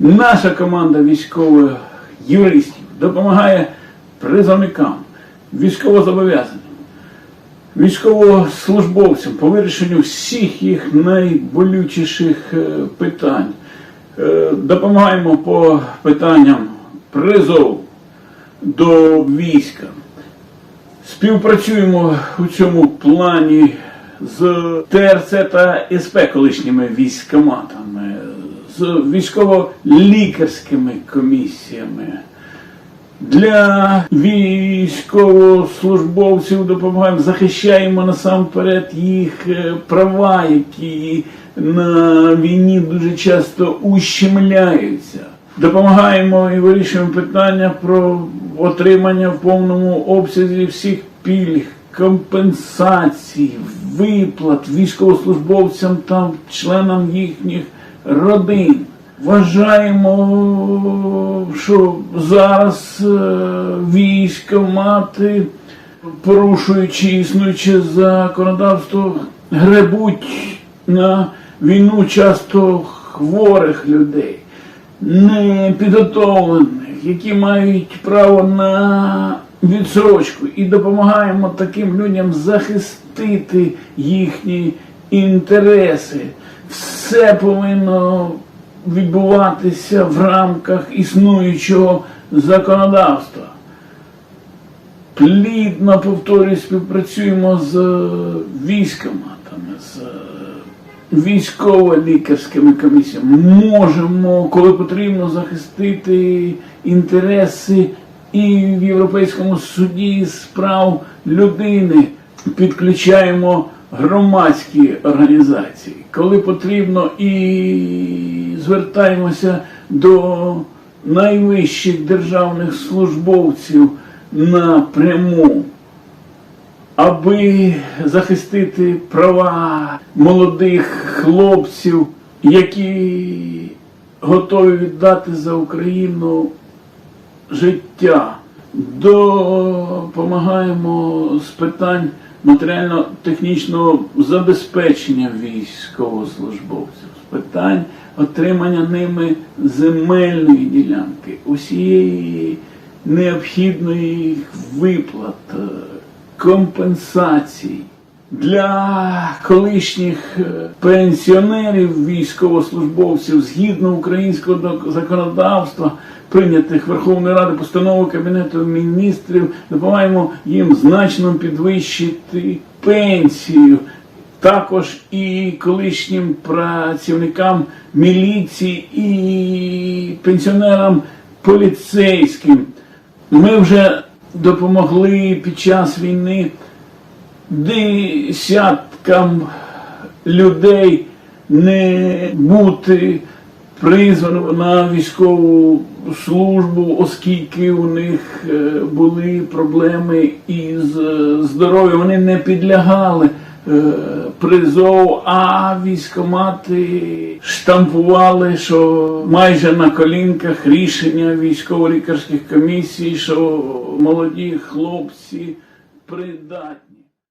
Наша команда військових юристів допомагає призовникам, військовозобов'язаним, військовослужбовцям по вирішенню всіх їх найболючіших е, питань. Е, Допомагаємо по питанням призову до війська. Співпрацюємо у цьому плані з ТРЦ та СП колишніми військоматами, з військово-лікарськими комісіями. Для військовослужбовців допомагаємо, захищаємо насамперед їх е, права, які на війні дуже часто ущемляються. Допомагаємо і вирішуємо питання про отримання в повному обсязі всіх пільг, компенсацій, виплат військовослужбовцям та членам їхніх родин. Вважаємо, що зараз е, військомати, порушуючи існуюче законодавство, гребуть на війну часто хворих людей, непідготовлених, які мають право на відсрочку, і допомагаємо таким людям захистити їхні інтереси. Все повинно відбуватися в рамках існуючого законодавства. Плідно повторюю, співпрацюємо з військоматами, з військово-лікарськими комісіями. Можемо, коли потрібно, захистити інтереси і в Європейському суді з прав людини. Підключаємо громадські організації, коли потрібно, і звертаємося до найвищих державних службовців напряму, аби захистити права молодих хлопців, які готові віддати за Україну життя. Допомагаємо з питань матеріально-технічного забезпечення військовослужбовців, з питань отримання ними земельної ділянки, усієї необхідної виплат, компенсації. компенсацій. Для колишніх е, пенсіонерів, військовослужбовців згідно українського законодавства, прийнятих Верховною Радою постанови Кабінету міністрів, допомагаємо їм значно підвищити пенсію. Також і колишнім працівникам міліції і пенсіонерам поліцейським. Ми вже допомогли під час війни десяткам людей не бути призваним на військову службу, оскільки у них е, були проблеми із е, здоров'ям. Вони не підлягали е, призову, а військомати штампували, що майже на колінках рішення військово-лікарських комісій, що молоді хлопці придатні.